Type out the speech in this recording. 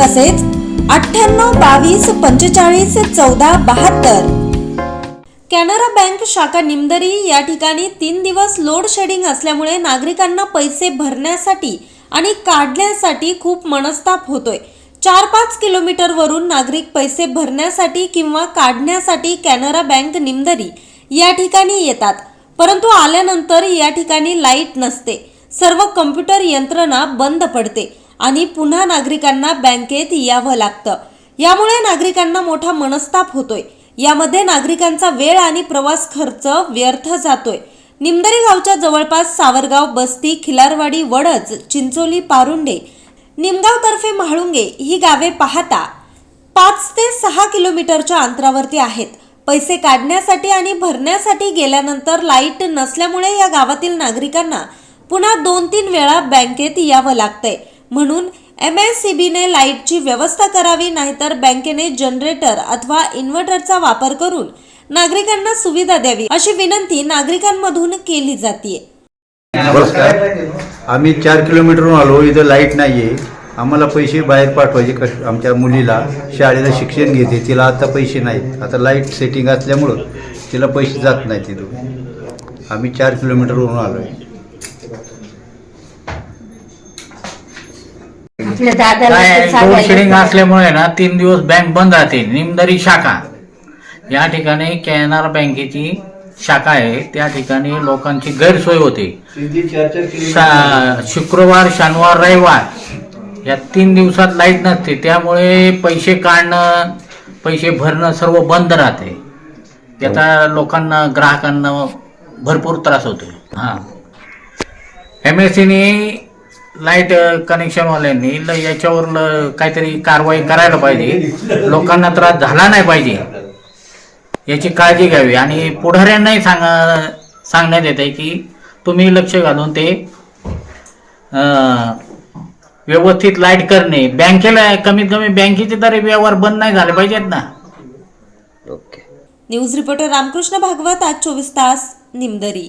तसेच अठ्ठ्याण्णव बावीस पंचेचाळीस चौदा बहात्तर. कॅनरा बँक शाखा निमदरी या ठिकाणी तीन दिवस लोड शेडिंग असल्यामुळे नागरिकांना पैसे भरण्यासाठी आणि काढण्यासाठी खूप मनस्ताप होतोय. चार पाच किलोमीटरवरून नागरिक पैसे भरण्यासाठी किंवा काढण्यासाठी कॅनरा बँक निमदरी या ठिकाणी येतात. परंतु आल्यानंतर या ठिकाणी लाइट नसते. सर्व कम्प्युटर यंत्रणा बंद पडते. आणि पुन्हा नागरिकांना बँकेत यावं लागतं. यामुळे नागरिकांना मोठा मनस्ताप होतोय. यामध्ये नागरिकांचा वेळ आणि प्रवास खर्च व्यर्थ जातोय. निमदरी गावच्या जवळपास सावरगाव बस्ती खिलारवाडी वडज चिंचोली पारुंडे निमगाव तर्फे म्हाळुंगे ही गावे पाहता पाच ते सहा किलोमीटरच्या अंतरावरती आहेत. पैसे काढण्यासाठी आणि भरण्यासाठी गेल्यानंतर लाइट नसल्यामुळे या गावातील नागरिकांना पुन्हा दोन तीन वेळा बँकेत यावं लागतंय. म्हणून एम एस सी बीने लाईटची व्यवस्था करावी नाहीतर बँकेने जनरेटर अथवा इन्व्हर्टरचा वापर करून नागरिकांना सुविधा द्यावी अशी विनंती नागरिकांमधून केली जाते आम्ही चार किलोमीटरहून आलो. इथं लाइट नाही आहे आम्हाला पैसे बाहेर पाठवायचे कश आमच्या मुलीला. शाळेला शिक्षण घेते. तिला आता पैसे नाहीत. आता लाइट सेटिंग असल्यामुळं तिला पैसे जात नाही तिथून आम्ही चार किलोमीटरवरून आलो आहे आपल्या दादाला काय ते लोड शेडिंग सांगायला असल्यामुळे ना तीन दिवस बँक बंद राहते निमदरी शाखा. या ठिकाणी कॅनरा बँकेची शाखा आहे त्या ठिकाणी लोकांची गैरसोय होते. शा- शुक्रवार शनिवार रविवार या तीन दिवसात लाइट नसते त्यामुळे पैसे काढणं पैसे भरणं सर्व बंद राहते. याचा लोकांना ग्राहकांना भरपूर त्रास होतो हां. एम एस सीने लाइट कनेक्शनवाल्यांनी ल- याच्यावर ल- काहीतरी कारवाई करायला पाहिजे. लोकांना त्रास झाला नाही पाहिजे. याची काळजी घ्यावी. आणि पुढाऱ्यांनाही सांगा सांगण्यात येते की तुम्ही लक्ष घालून ते अं, व्यवस्थित लाइट करणे. बँकेला कमीत कमी बँकेचे तरी व्यवहार बंद नाही झाले पाहिजेत ना. न्यूज रिपोर्टर रामकृष्ण भागवत आज चोवीस तास निमदरी.